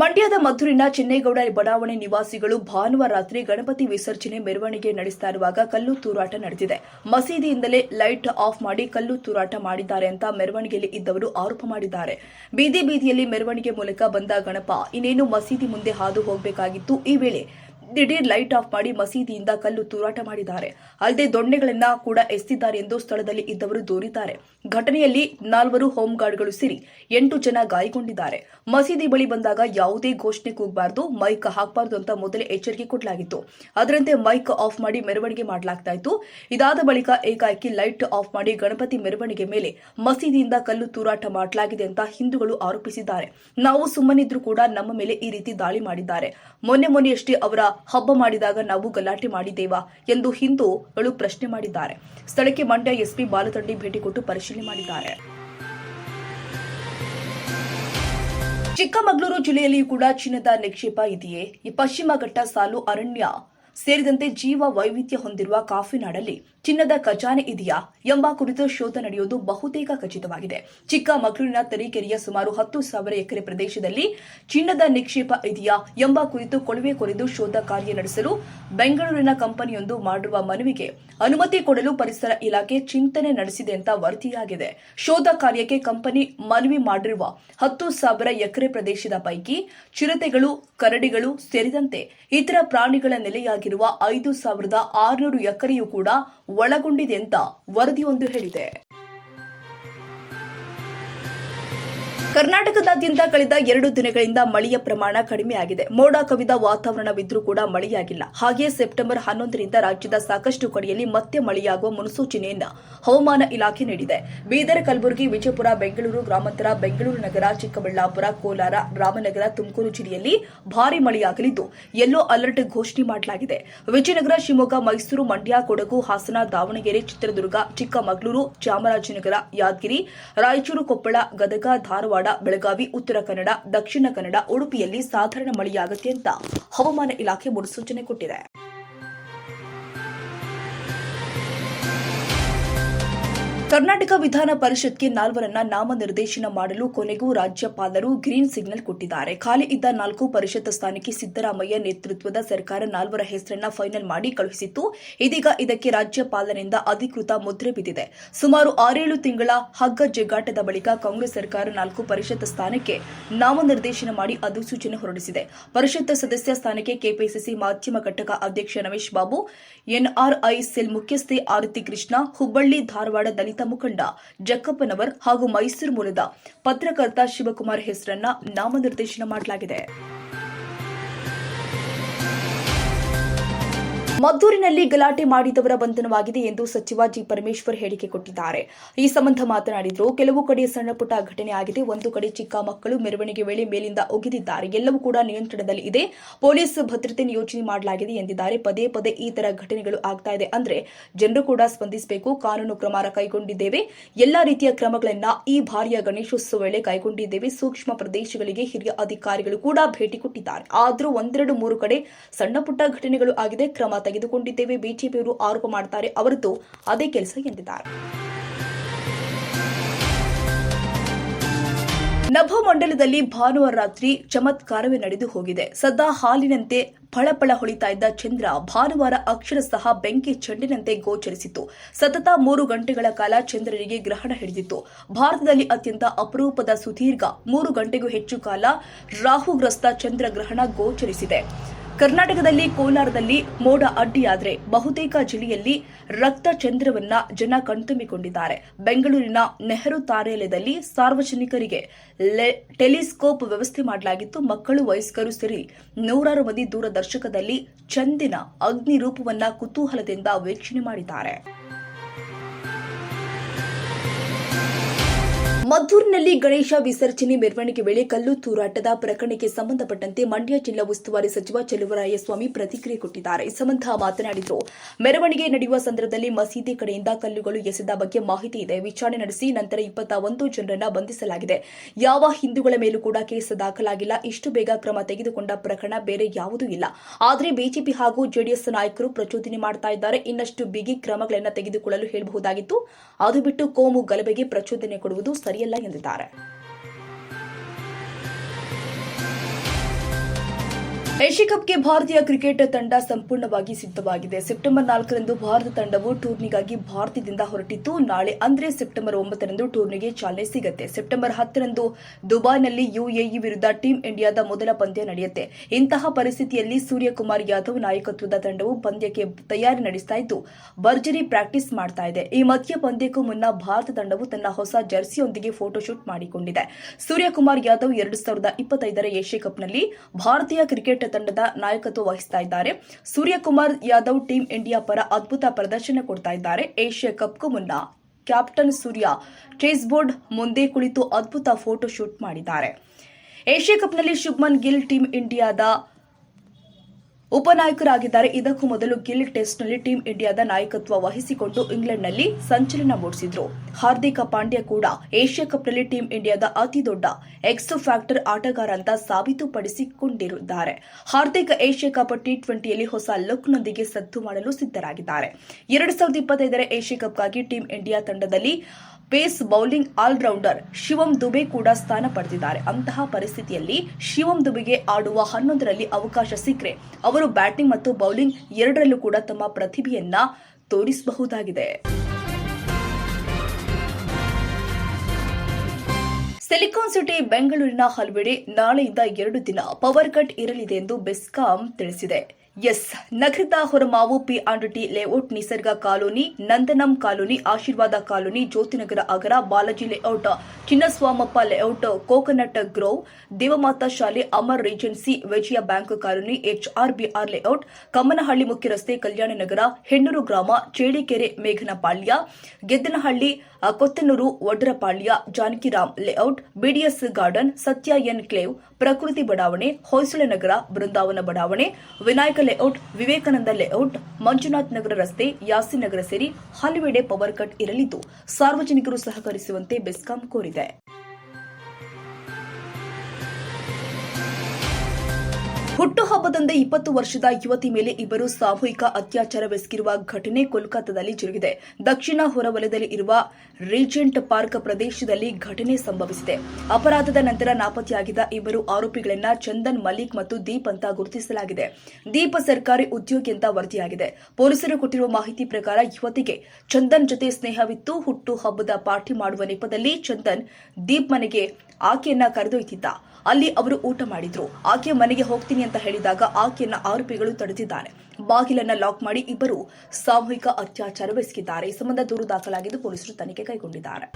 ಮಂಡ್ಯದ ಮಧುರಿನ ಚಿನ್ನೇಗೌಡ ಬಡಾವಣೆ ನಿವಾಸಿಗಳು ಭಾನುವಾರ ರಾತ್ರಿ ಗಣಪತಿ ವಿಸರ್ಜನೆ ಮೆರವಣಿಗೆ ನಡೆಸ್ತಾ ಇರುವಾಗ ಕಲ್ಲು ತೂರಾಟ ನಡೆದಿದೆ. ಮಸೀದಿಯಿಂದಲೇ ಲೈಟ್ ಆಫ್ ಮಾಡಿ ಕಲ್ಲು ತೂರಾಟ ಮಾಡಿದ್ದಾರೆ ಅಂತ ಮೆರವಣಿಗೆಯಲ್ಲಿ ಇದ್ದವರು ಆರೋಪ ಮಾಡಿದ್ದಾರೆ. ಬೀದಿ ಬೀದಿಯಲ್ಲಿ ಮೆರವಣಿಗೆ ಮೂಲಕ ಬಂದ ಗಣಪ, ಇನ್ನೇನು ಮಸೀದಿ ಮುಂದೆ ಹಾದು ಹೋಗಬೇಕಾಗಿತ್ತು? ಈ ವೇಳೆ ದಿಢೀರ್ ಲೈಟ್ ಆಫ್ ಮಾಡಿ ಮಸೀದಿಯಿಂದ ಕಲ್ಲು ತೂರಾಟ ಮಾಡಿದ್ದಾರೆ. ಅಲ್ಲದೆ ದೊಣ್ಣೆಗಳನ್ನ ಕೂಡ ಎಸ್ತಿದ್ದಾರೆ ಎಂದು ಸ್ಥಳದಲ್ಲಿ ಇದ್ದವರು ದೂರಿದ್ದಾರೆ. ಘಟನೆಯಲ್ಲಿ ನಾಲ್ವರು ಹೋಮ್ ಗಾರ್ಡ್ಗಳು ಸೇರಿ, ಎಂಟು ಜನ ಗಾಯಗೊಂಡಿದ್ದಾರೆ. ಮಸೀದಿ ಬಳಿ ಬಂದಾಗ ಯಾವುದೇ ಘೋಷಣೆ ಕೂಗಬಾರದು, ಮೈಕ್ ಹಾಕಬಾರದು ಅಂತ ಮೊದಲೇ ಎಚ್ಚರಿಕೆ ಕೊಡಲಾಗಿತ್ತು. ಅದರಂತೆ ಮೈಕ್ ಆಫ್ ಮಾಡಿ ಮೆರವಣಿಗೆ ಮಾಡಲಾಗ್ತಾ ಇತ್ತು ಇದಾದ ಬಳಿಕ ಏಕಾಏಕಿ ಲೈಟ್ ಆಫ್ ಮಾಡಿ ಗಣಪತಿ ಮೆರವಣಿಗೆ ಮೇಲೆ ಮಸೀದಿಯಿಂದ ಕಲ್ಲು ತೂರಾಟ ಮಾಡಲಾಗಿದೆ ಅಂತ ಹಿಂದೂಗಳು ಆರೋಪಿಸಿದ್ದಾರೆ. ನಾವು ಸುಮ್ಮನಿದ್ರು ಕೂಡ ನಮ್ಮ ಮೇಲೆ ಈ ರೀತಿ ದಾಳಿ ಮಾಡಿದ್ದಾರೆ. ಮೊನ್ನೆ ಮೊನ್ನೆಯಷ್ಟೇ ಅವರ ಹಬ್ಬ ಮಾಡಿದಾಗ ನಾವು ಗಲಾಟೆ ಮಾಡಿದ್ದೇವಾ ಎಂದು ಹಿಂದೂಗಳು ಪ್ರಶ್ನೆ ಮಾಡಿದ್ದಾರೆ. ಸ್ಥಳಕ್ಕೆ ಮಂಡ್ಯ ಎಸ್ಪಿ ಬಾಲತಂಡಿ ಭೇಟಿ ಕೊಟ್ಟು ಪರಿಶೀಲನೆ ಮಾಡಿದ್ದಾರೆ. ಚಿಕ್ಕಮಗಳೂರು ಜಿಲ್ಲೆಯಲ್ಲಿಯೂ ಕೂಡ ಚಿನ್ನದ ನಿಕ್ಷೇಪ ಇದೆಯೇ? ಈ ಪಶ್ಚಿಮ ಘಟ್ಟ ಸಾಲು ಅರಣ್ಯ ಸೇರಿದಂತೆ ಜೀವ ವೈವಿಧ್ಯ ಹೊಂದಿರುವ ಕಾಫಿನಾಡಲ್ಲಿ ಚಿನ್ನದ ಖಜಾನೆ ಇದೆಯಾ ಎಂಬ ಕುರಿತು ಶೋಧ ನಡೆಯುವುದು ಬಹುತೇಕ ಖಚಿತವಾಗಿದೆ. ಚಿಕ್ಕಮಗಳೂರಿನ ತರೀಕೆರೆಯ ಸುಮಾರು ಹತ್ತು ಸಾವಿರ ಎಕರೆ ಪ್ರದೇಶದಲ್ಲಿ ಚಿನ್ನದ ನಿಕ್ಷೇಪ ಇದೆಯಾ ಎಂಬ ಕುರಿತು ಕೊಳವೆ ಕೊರೆದು ಶೋಧ ಕಾರ್ಯ ನಡೆಸಲು ಬೆಂಗಳೂರಿನ ಕಂಪನಿಯೊಂದು ಮಾಡಿರುವ ಮನವಿಗೆ ಅನುಮತಿ ಕೊಡಲು ಪರಿಸರ ಇಲಾಖೆ ಚಿಂತನೆ ನಡೆಸಿದೆ ಅಂತ ವರದಿಯಾಗಿದೆ. ಶೋಧ ಕಾರ್ಯಕ್ಕೆ ಕಂಪನಿ ಮನವಿ ಮಾಡಿರುವ ಹತ್ತು ಸಾವಿರ ಎಕರೆ ಪ್ರದೇಶದ ಪೈಕಿ ಚಿರತೆಗಳು, ಕರಡಿಗಳು ಸೇರಿದಂತೆ ಇತರ ಪ್ರಾಣಿಗಳ ನೆಲೆಯಾಗಿರುವ ಐದು ಸಾವಿರದ ಆರುನೂರು ಎಕರೆಯೂ ಕೂಡ ಒಳಗೊಂಡಿದೆ ಅಂತ ವರದಿಯೊಂದು ಹೇಳಿದೆ. ಕರ್ನಾಟಕದಾದ್ಯಂತ ಕಳೆದ ಎರಡು ದಿನಗಳಿಂದ ಮಳೆಯ ಪ್ರಮಾಣ ಕಡಿಮೆಯಾಗಿದೆ ಮೋಡ ಕವಿದ ವಾತಾವರಣವಿದ್ರೂ ಕೂಡ ಮಳೆಯಾಗಿಲ್ಲ. ಹಾಗೆಯೇ ಸೆಪ್ಟೆಂಬರ್ ಹನ್ನೊಂದರಿಂದ ರಾಜ್ಯದ ಸಾಕಷ್ಟು ಕಡೆಯಲ್ಲಿ ಮತ್ತೆ ಮಳೆಯಾಗುವ ಮುನ್ಸೂಚನೆಯನ್ನು ಹವಾಮಾನ ಇಲಾಖೆ ನೀಡಿದೆ. ಬೀದರ್, ಕಲಬುರಗಿ, ವಿಜಯಪುರ, ಬೆಂಗಳೂರು ಗ್ರಾಮಾಂತರ, ಬೆಂಗಳೂರು ನಗರ, ಚಿಕ್ಕಬಳ್ಳಾಪುರ, ಕೋಲಾರ, ರಾಮನಗರ, ತುಮಕೂರು ಜಿಲ್ಲೆಯಲ್ಲಿ ಭಾರಿ ಮಳೆಯಾಗಲಿದ್ದು, ಯೆಲ್ಲೋ ಅಲರ್ಟ್ ಘೋಷಣೆ ಮಾಡಲಾಗಿದೆ. ವಿಜಯನಗರ, ಶಿವಮೊಗ್ಗ, ಮೈಸೂರು, ಮಂಡ್ಯ, ಕೊಡಗು, ಹಾಸನ, ದಾವಣಗೆರೆ, ಚಿತ್ರದುರ್ಗ, ಚಿಕ್ಕಮಗಳೂರು, ಚಾಮರಾಜನಗರ, ಯಾದಗಿರಿ, ರಾಯಚೂರು, ಕೊಪ್ಪಳ, ಗದಗ, ಧಾರವಾಡ ಬೆಳಗಾವಿ ಉತ್ತರ ಕನ್ನಡ ದಕ್ಷಿಣ ಕನ್ನಡ ಉಡುಪಿಯಲ್ಲಿ ಸಾಧಾರಣ ಮಳೆಯಾಗುತ್ತೆ ಅಂತ ಹವಾಮಾನ ಇಲಾಖೆ ಮುನ್ಸೂಚನೆ ಕೊಟ್ಟಿದೆ. ಕರ್ನಾಟಕ ವಿಧಾನ ಪರಿಷತ್ಗೆ ನಾಲ್ವರನ್ನ ನಾಮನಿರ್ದೇಶನ ಮಾಡಲು ಕೊನೆಗೂ ರಾಜ್ಯಪಾಲರು ಗ್ರೀನ್ ಸಿಗ್ನಲ್ ಕೊಟ್ಟಿದ್ದಾರೆ. ಖಾಲಿ ಇದ್ದ ನಾಲ್ಕು ಪರಿಷತ್ ಸ್ಥಾನಕ್ಕೆ ಸಿದ್ದರಾಮಯ್ಯ ನೇತೃತ್ವದ ಸರ್ಕಾರ ನಾಲ್ವರ ಹೆಸರನ್ನ ಫೈನಲ್ ಮಾಡಿ ಕಳುಹಿಸಿತ್ತು. ಇದೀಗ ಇದಕ್ಕೆ ರಾಜ್ಯಪಾಲರಿಂದ ಅಧಿಕೃತ ಮುದ್ರೆ ಬಿದ್ದಿದೆ. ಸುಮಾರು ಆರೇಳು ತಿಂಗಳ ಹಗ್ಗ ಜಗ್ಗಾಟದ ಬಳಿಕ ಕಾಂಗ್ರೆಸ್ ಸರ್ಕಾರ ನಾಲ್ಕು ಪರಿಷತ್ ಸ್ಥಾನಕ್ಕೆ ನಾಮನಿರ್ದೇಶನ ಮಾಡಿ ಅಧಿಸೂಚನೆ ಹೊರಡಿಸಿದೆ. ಪರಿಷತ್ ಸದಸ್ಯ ಸ್ಥಾನಕ್ಕೆ ಕೆಪಿಸಿಸಿ ಮಾಧ್ಯಮ ಘಟಕ ಅಧ್ಯಕ್ಷ ರಮೇಶ್ ಬಾಬು, ಎನ್ಆರ್ಐ ಸೆಲ್ ಮುಖ್ಯಸ್ಥೆ ಆರತಿ ಕೃಷ್ಣ, ಹುಬ್ಬಳ್ಳಿ ಧಾರವಾಡ ದಲಿತ ಮುಖಂಡ ಜಕ್ಕಪ್ಪನವರ್ ಹಾಗೂ ಮೈಸೂರು ಮೂಲದ ಪತ್ರಕರ್ತ ಶಿವಕುಮಾರ್ ಹೆಸರನ್ನ ನಾಮನಿರ್ದೇಶನ ಮಾಡಲಾಗಿದೆ. ಮದ್ದೂರಿನಲ್ಲಿ ಗಲಾಟೆ ಮಾಡಿದವರ ಬಂಧನವಾಗಿದೆ ಎಂದು ಸಚಿವ ಜಿ ಪರಮೇಶ್ವರ್ ಹೇಳಿಕೆ ಕೊಟ್ಟಿದ್ದಾರೆ. ಈ ಸಂಬಂಧ ಮಾತನಾಡಿದರು, ಕೆಲವು ಕಡೆ ಸಣ್ಣ ಪುಟ್ಟ ಘಟನೆ ಆಗಿದೆ, ಒಂದು ಕಡೆ ಚಿಕ್ಕ ಮಕ್ಕಳು ಮೆರವಣಿಗೆ ವೇಳೆ ಮೇಲಿಂದ ಒಗೆದಿದ್ದಾರೆ. ಎಲ್ಲವೂ ಕೂಡ ನಿಯಂತ್ರಣದಲ್ಲಿ ಇದೆ. ಪೊಲೀಸ್ ಭದ್ರತೆ ನಿಯೋಜನೆ ಮಾಡಲಾಗಿದೆ ಎಂದಿದ್ದಾರೆ. ಪದೇ ಪದೇ ಈ ತರ ಘಟನೆಗಳು ಆಗ್ತಾ ಇದೆ ಅಂದ್ರೆ ಜನರು ಕೂಡ ಸ್ಪಂದಿಸಬೇಕು, ಕಾನೂನು ಕ್ರಮ ಕೈಗೊಂಡಿದ್ದೇವೆ. ಎಲ್ಲಾ ರೀತಿಯ ಕ್ರಮಗಳನ್ನ ಈ ಬಾರಿಯ ಗಣೇಶೋತ್ಸವ ವೇಳೆ ಕೈಗೊಂಡಿದ್ದೇವೆ. ಸೂಕ್ಷ್ಮ ಪ್ರದೇಶಗಳಿಗೆ ಹಿರಿಯ ಅಧಿಕಾರಿಗಳು ಕೂಡ ಭೇಟಿ ಕೊಟ್ಟಿದ್ದಾರೆ. ಆದರೂ ಒಂದೆರಡು ಮೂರು ಕಡೆ ಸಣ್ಣ ಪುಟ್ಟ ಘಟನೆಗಳು ಆಗಿದೆ. ಕ್ರಮ ತೆಗೆದುಕೊಂಡಿದ್ದೇವೆ. ಬಿಜೆಪಿಯವರು ಆರೋಪ ಮಾಡ್ತಾರೆ. ಅವರದ್ದು ಅದೇ ಕೆಲಸ ಎಂದಿದ್ದಾರೆ. ನಭಮಂಡಲದಲ್ಲಿ ಭಾನುವಾರ ರಾತ್ರಿ ಚಮತ್ಕಾರವೇ ನಡೆದು ಹೋಗಿದೆ. ಸದಾ ಹಾಲಿನಂತೆ ಫಳಫಳ ಹೊಳಿತಾ ಇದ್ದ ಚಂದ್ರ ಭಾನುವಾರ ಅಕ್ಷರಶಃ ಬೆಂಕಿ ಚೆಂಡಿನಂತೆ ಗೋಚರಿಸಿತು ಸತತ ಮೂರು ಗಂಟೆಗಳ ಕಾಲ ಚಂದ್ರನಿಗೆ ಗ್ರಹಣ ಹಿಡಿದಿತ್ತು. ಭಾರತದಲ್ಲಿ ಅತ್ಯಂತ ಅಪರೂಪದ ಸುದೀರ್ಘ ಮೂರು ಗಂಟೆಗೂ ಹೆಚ್ಚು ಕಾಲ ರಾಹುಗ್ರಸ್ತ ಚಂದ್ರಗ್ರಹಣ ಗೋಚರಿಸಿದೆ. ಕರ್ನಾಟಕದಲ್ಲಿ ಕೋಲಾರದಲ್ಲಿ ಮೋಡ ಅಡ್ಡಿಯಾದರೆ ಬಹುತೇಕ ಜಿಲ್ಲೆಯಲ್ಲಿ ರಕ್ತ ಚಂದ್ರವನ್ನ ಜನ ಕಣ್ತುಂಬಿಕೊಂಡಿದ್ದಾರೆ. ಬೆಂಗಳೂರಿನ ನೆಹರು ತಾರಾಲಯದಲ್ಲಿ ಸಾರ್ವಜನಿಕರಿಗೆ ಟೆಲಿಸ್ಕೋಪ್ ವ್ಯವಸ್ಥೆ ಮಾಡಲಾಗಿತ್ತು. ಮಕ್ಕಳು, ವಯಸ್ಕರು ಸೇರಿ ನೂರಾರು ಮಂದಿ ದೂರದರ್ಶಕದಲ್ಲಿ ಚಂದಿನ ಅಗ್ನಿ ರೂಪವನ್ನ ಕುತೂಹಲದಿಂದ ವೀಕ್ಷಣೆ ಮಾಡಿದ್ದಾರೆ. ಮದ್ದೂರಿನಲ್ಲಿ ಗಣೇಶ ವಿಸರ್ಜನೆ ಮೆರವಣಿಗೆ ವೇಳೆ ಕಲ್ಲು ತೂರಾಟದ ಪ್ರಕರಣಕ್ಕೆ ಸಂಬಂಧಪಟ್ಟಂತೆ ಮಂಡ್ಯ ಜಿಲ್ಲಾ ಉಸ್ತುವಾರಿ ಸಚಿವ ಚೆಲುವರಾಯಸ್ವಾಮಿ ಪ್ರತಿಕ್ರಿಯೆ ಕೊಟ್ಟಿದ್ದಾರೆ. ಈ ಸಂಬಂಧ ಮಾತನಾಡಿದರು. ಮೆರವಣಿಗೆ ನಡೆಯುವ ಸಂದರ್ಭದಲ್ಲಿ ಮಸೀದಿ ಕಡೆಯಿಂದ ಕಲ್ಲುಗಳು ಎಸೆದ ಬಗ್ಗೆ ಮಾಹಿತಿ ಇದೆ. ವಿಚಾರಣೆ ನಡೆಸಿ ನಂತರ ಇಪ್ಪತ್ತ ಒಂದು ಜನರನ್ನ ಬಂಧಿಸಲಾಗಿದೆ. ಯಾವ ಹಿಂದೂಗಳ ಮೇಲೂ ಕೂಡ ಕೇಸ್ ದಾಖಲಾಗಿಲ್ಲ. ಇಷ್ಟು ಬೇಗ ಕ್ರಮ ತೆಗೆದುಕೊಂಡ ಪ್ರಕರಣ ಬೇರೆ ಯಾವುದೂ ಇಲ್ಲ. ಆದರೆ ಬಿಜೆಪಿ ಹಾಗೂ ಜೆಡಿಎಸ್ ನಾಯಕರು ಪ್ರಚೋದನೆ ಮಾಡ್ತಾ ಇದ್ದಾರೆ. ಇನ್ನಷ್ಟು ಬಿಗಿ ಕ್ರಮಗಳನ್ನು ತೆಗೆದುಕೊಳ್ಳಲು ಹೇಳಬಹುದಾಗಿತ್ತು. ಅದು ಬಿಟ್ಟು ಕೋಮು ಗಲಭೆಗೆ ಪ್ರಚೋದನೆ ಕೊಡುವುದು ಸರಿಯಲ್ಲ ಎಂದಿದ್ದಾರೆ. ಏಷ್ಯಾ ಕಪ್ಗೆ ಭಾರತೀಯ ಕ್ರಿಕೆಟ್ ತಂಡ ಸಂಪೂರ್ಣವಾಗಿ ಸಿದ್ಧವಾಗಿದೆ. ಸೆಪ್ಟೆಂಬರ್ ನಾಲ್ಕರಂದು ಭಾರತ ತಂಡವು ಟೂರ್ನಿಗಾಗಿ ಭಾರತದಿಂದ ಹೊರಟಿದ್ದು ನಾಳೆ ಅಂದ್ರೆ ಸೆಪ್ಟೆಂಬರ್ ಒಂಬತ್ತರಂದು ಟೂರ್ನಿಗೆ ಚಾಲನೆ ಸಿಗುತ್ತೆ. ಸೆಪ್ಟೆಂಬರ್ ಹತ್ತರಂದು ದುಬೈನಲ್ಲಿ ಯುಎಇ ವಿರುದ್ಧ ಟೀಂ ಇಂಡಿಯಾದ ಮೊದಲ ಪಂದ್ಯ ನಡೆಯುತ್ತೆ. ಇಂತಹ ಪರಿಸ್ಥಿತಿಯಲ್ಲಿ ಸೂರ್ಯಕುಮಾರ್ ಯಾದವ್ ನಾಯಕತ್ವದ ತಂಡವು ಪಂದ್ಯಕ್ಕೆ ತಯಾರಿ ನಡೆಸ್ತಾ ಇದ್ದು, ಭರ್ಜರಿ ಪ್ರಾಕ್ಟೀಸ್ ಮಾಡ್ತಾ ಇದೆ. ಈ ಮಧ್ಯ ಪಂದ್ಯಕ್ಕೂ ಮುನ್ನ ಭಾರತ ತಂಡವು ತನ್ನ ಹೊಸ ಜರ್ಸಿಯೊಂದಿಗೆ ಫೋಟೋಶೂಟ್ ಮಾಡಿಕೊಂಡಿದೆ. ಸೂರ್ಯಕುಮಾರ್ ಯಾದವ್ ಎರಡು ಸಾವಿರದ ಇಪ್ಪತ್ತೈದರ ಏಷ್ಯಾ ಕಪ್ನಲ್ಲಿ ಭಾರತೀಯ ಕ್ರಿಕೆಟ್ ತಂಡದ ನಾಯಕತ್ವ ವಹಿಸ್ತಾ ಇದ್ದಾರೆ. ಸೂರ್ಯಕುಮಾರ್ ಯಾದವ್ ಟೀಂ ಇಂಡಿಯಾ ಪರ ಅದ್ಭುತ ಪ್ರದರ್ಶನ ಕೊಡ್ತಾ ಇದ್ದಾರೆ. ಏಷ್ಯಾ ಕಪ್ಗೂ ಮುನ್ನ ಕ್ಯಾಪ್ಟನ್ ಸೂರ್ಯ ಚೇಸ್ ಬೋರ್ಡ್ ಮುಂದೆ ಕುಳಿತು ಅದ್ಭುತ ಫೋಟೋ ಶೂಟ್ ಮಾಡಿದ್ದಾರೆ. ಏಷ್ಯಾ ಕಪ್ನಲ್ಲಿ ಶುಭ್ಮನ್ ಗಿಲ್ ಟೀಂ ಇಂಡಿಯಾದ ಉಪನಾಯಕರಾಗಿದ್ದಾರೆ. ಇದಕ್ಕೂ ಮೊದಲು ಗಿಲ್ ಟೆಸ್ಟ್ನಲ್ಲಿ ಟೀಂ ಇಂಡಿಯಾದ ನಾಯಕತ್ವ ವಹಿಸಿಕೊಂಡು ಇಂಗ್ಲೆಂಡ್ನಲ್ಲಿ ಸಂಚಲನ ಮೂಡಿಸಿದ್ರು. ಹಾರ್ದಿಕ ಪಾಂಡ್ಯ ಕೂಡ ಏಷ್ಯಾ ಕಪ್ನಲ್ಲಿ ಟೀಂ ಇಂಡಿಯಾದ ಅತಿ ದೊಡ್ಡ ಎಕ್ಸ್ ಫ್ಯಾಕ್ಟರ್ ಆಟಗಾರ ಅಂತ ಸಾಬೀತುಪಡಿಸಿಕೊಂಡಿರುತ್ತಾರೆ ಹಾರ್ದಿಕ ಏಷ್ಯಾ ಕಪ್ ಟಿ ಟ್ವೆಂಟಿಯಲ್ಲಿ ಹೊಸ ಲುಕ್ನೊಂದಿಗೆ ಸದ್ದು ಮಾಡಲು ಸಿದ್ಧರಾಗಿದ್ದಾರೆ. ಎರಡು ಸಾವಿರದ ಇಪ್ಪತ್ತೈದರ ಏಷ್ಯಾ ಕಪ್ಗಾಗಿ ಟೀಂ ಇಂಡಿಯಾ ತಂಡದಲ್ಲಿ pace bowling allrounder Shivam Dube ಕೂಡ ಸ್ಥಾನ ಪಡೆದಿದ್ದಾರೆ. ಅಂತಹ ಪರಿಸ್ಥಿತಿಯಲ್ಲಿ ಶಿವಂ ದುಬೆಗೆ ಆಡುವ ಹನ್ನೊಂದರಲ್ಲಿ ಅವಕಾಶ ಸಿಕ್ಕರೆ ಅವರು ಬ್ಯಾಟಿಂಗ್ ಮತ್ತು ಬೌಲಿಂಗ್ ಎರಡರಲ್ಲೂ ಕೂಡ ತಮ್ಮ ಪ್ರತಿಭೆಯನ್ನ ತೋರಿಸಬಹುದಾಗಿದೆ. ಸಿಲಿಕಾನ್ ಸಿಟಿ, ಬೆಂಗಳೂರಿನ ಹಲವೆಡೆ ನಾಳೆಯಿಂದ ಎರಡು ದಿನ ಪವರ್ ಕಟ್ ಇರಲಿದೆ ಎಂದು ಬೆಸ್ಕಾಂ ತಿಳಿಸಿದೆ. ಎಸ್. ನಗರದ Horamavu P and T layout, Nisarga colony Nandanam colony, Ashirvada colony, Jyothinagara Agara, Balaji layout, Chinnaswamappa layout, coconut grove, Devamata ಶಾಲೆ, Amar regency, Vijaya bank colony HRBR layout, Kammanahalli ಮುಖ್ಯ ರಸ್ತೆ ಕಲ್ಯಾಣ ನಗರ ಹೆಣ್ಣೂರು ಗ್ರಾಮ Chedikere Meghanapalya, Geddanahalli Kothanur Vadrapalya, Janakiram layout, BDS garden, Satya enclave, Prakruthi ಬಡಾವಣೆ, ಹೊಯ್ಸಳ ನಗರ, ಬೃಂದಾವನ ಬಡಾವಣೆ, Vinayaka layout, Vivekananda layout, Manjunath Nagar ರಸ್ತೆ ಯಾಸಿನ್ ನಗರ ಸೇರಿ ಹಲವೆಡೆ power cut ಇರಲಿದ್ದು, ಸಾರ್ವಜನಿಕರು ಸಹಕರಿಸುವಂತೆ ಬೆಸ್ಕಾಂ ಕೋರಿದೆ. ಹುಟ್ಟುಹಬ್ಬದಂದೇ ಇಪ್ಪತ್ತು ವರ್ಷದ ಯುವತಿ ಮೇಲೆ ಇಬ್ಬರು ಸಾಮೂಹಿಕ ಅತ್ಯಾಚಾರವೆಸಗಿರುವ ಘಟನೆ ಕೋಲ್ಕತ್ತಾದಲ್ಲಿ ಜರುಗಿದೆ. ದಕ್ಷಿಣ ಹೊರವಲಯದಲ್ಲಿ ಇರುವ ರೀಜೆಂಟ್ ಪಾರ್ಕ್ ಪ್ರದೇಶದಲ್ಲಿ ಘಟನೆ ಸಂಭವಿಸಿದೆ. ಅಪರಾಧದ ನಂತರ ನಾಪತ್ತೆಯಾಗಿದ್ದ ಇಬ್ಬರು ಆರೋಪಿಗಳನ್ನ ಚಂದನ್ ಮಲಿಕ್ ಮತ್ತು ದೀಪ್ ಅಂತ ಗುರುತಿಸಲಾಗಿದೆ. ದೀಪ ಸರ್ಕಾರಿ ಉದ್ಯೋಗಿ ಅಂತ ವರದಿಯಾಗಿದೆ. ಪೊಲೀಸರು ಕೊಟ್ಟಿರುವ ಮಾಹಿತಿ ಪ್ರಕಾರ ಯುವತಿಗೆ ಚಂದನ್ ಜೊತೆ ಸ್ನೇಹವಿತ್ತು. ಹುಟ್ಟು ಹಬ್ಬದ ಪಾರ್ಟಿ ಮಾಡುವ ನೆಪದಲ್ಲಿ ಚಂದನ್ ದೀಪ್ ಮನೆಗೆ ಆಕೆಯನ್ನ ಕರೆದೊಯ್ತಿದ್ದ ಅಲ್ಲಿ ಅವರು ಊಟ ಮಾಡಿದ್ರು. ಆಕೆ ಮನೆಗೆ ಹೋಗ್ತೀನಿ ಅಂತ ಹೇಳಿದಾಗ ಆಕೆಯನ್ನ ಆರೋಪಿಗಳು ತಡೆದಿದ್ದಾರೆ. ಬಾಗಿಲನ್ನ ಲಾಕ್ ಮಾಡಿ ಇಬ್ಬರು ಸಾಮೂಹಿಕ ಅತ್ಯಾಚಾರವೆಸಗಿದ್ದಾರೆ ಈ ಸಂಬಂಧ ದೂರು ದಾಖಲಾಗಿದ್ದು ಪೊಲೀಸರು ತನಿಖೆ ಕೈಗೊಂಡಿದ್ದಾರೆ.